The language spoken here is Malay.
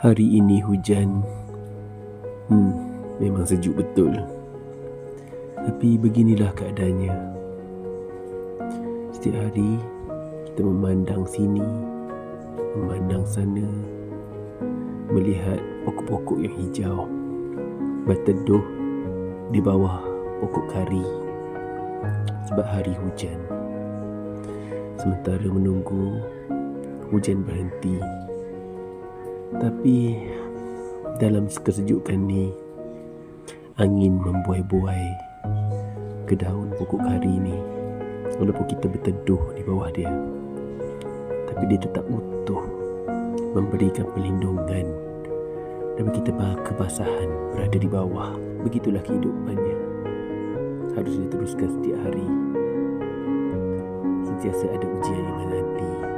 Hari ini hujan. Hmm, memang sejuk betul. Tapi beginilah keadaannya. Setiap hari kita memandang sini, memandang sana, melihat pokok-pokok yang hijau berteduh di bawah pokok kari sebab hari hujan. Sementara menunggu hujan berhenti. Tapi dalam kesejukan ni angin membuai-buai ke daun pokok kari ni walaupun kita berteduh di bawah dia. Tapi dia tetap utuh memberikan perlindungan dan kita kebasahan berada di bawah. Begitulah kehidupannya. Harus diteruskan setiap hari. Sentiasa ada ujian yang menanti